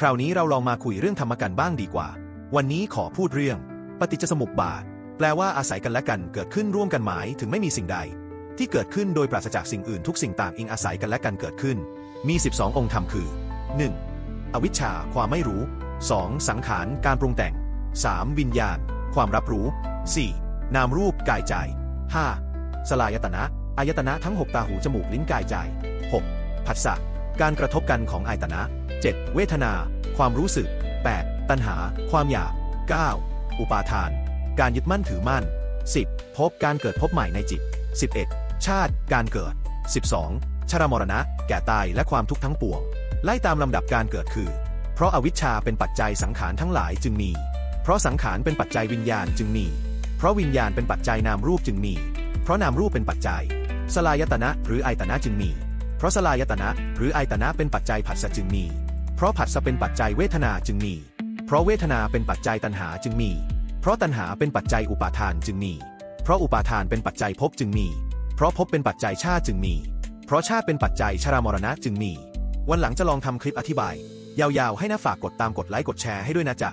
คราวนี้เราลองมาคุยเรื่องธรรมกันบ้างดีกว่า วันนี้ขอพูดเรื่อง ปฏิจจสมุปบาท แปลว่าอาศัยกันและกันเกิดขึ้นร่วมกันหมายถึงไม่มีสิ่งใด ที่เกิดขึ้นโดยปราศจากสิ่งอื่นทุกสิ่งต่างอิงอาศัยกันและกันเกิดขึ้น มี 12 องค์ธรรมคือ 1. อวิชชา ความไม่รู้ 2. สังขาร การปรุงแต่ง 3. วิญญาณ ความรับรู้ 4. นามรูปกายใจ 5. สลายตนะ อายตนะทั้ง 6 ตาหูจมูกลิ้นกายใจ 6. ผัสสะ การกระทบกันของอายตนะ 7. เวทนา ความรู้สึก 8. ตัณหา ความอยาก 9. อุปาทาน การยึดมั่นถือมั่น 10. พบการเกิดพบใหม่ในจิต 11. ชาติ การเกิด 12. ชรามรณะ แก่ตายและความทุกข์ทั้งปวง ไล่ตามลำดับการเกิดคือ เพราะอาวิชชาเป็นปัจจัยสังขารทั้งหลายจึงมี เพราะสังขารเป็นปัจจัยวิญญาณจึงมี เพราะวิญญาณเป็นปัจจัยนามรูปจึงมี เพราะนามรูปเป็นปัจจัย สลายตนะหรืออายตนะจึงมี เพราะสลายตนะหรืออายตนะเป็นปัจจัยผัสสะจึงมี เพราะผัสสะเป็นปัจจัยเวทนาจึงมี เพราะเวทนาเป็นปัจจัยตัณหาจึงมี เพราะตัณหาเป็นปัจจัยอุปาทานจึงมี เพราะอุปาทานเป็นปัจจัยภพจึงมี เพราะภพเป็นปัจจัยชาติจึงมี เพราะชาติเป็นปัจจัยชรามรณะจึงมี วันหลังจะลองทำคลิปอธิบาย ยาวๆ ให้นะฝากกดตามกดไลค์กดแชร์ให้ด้วยนะจ๊ะ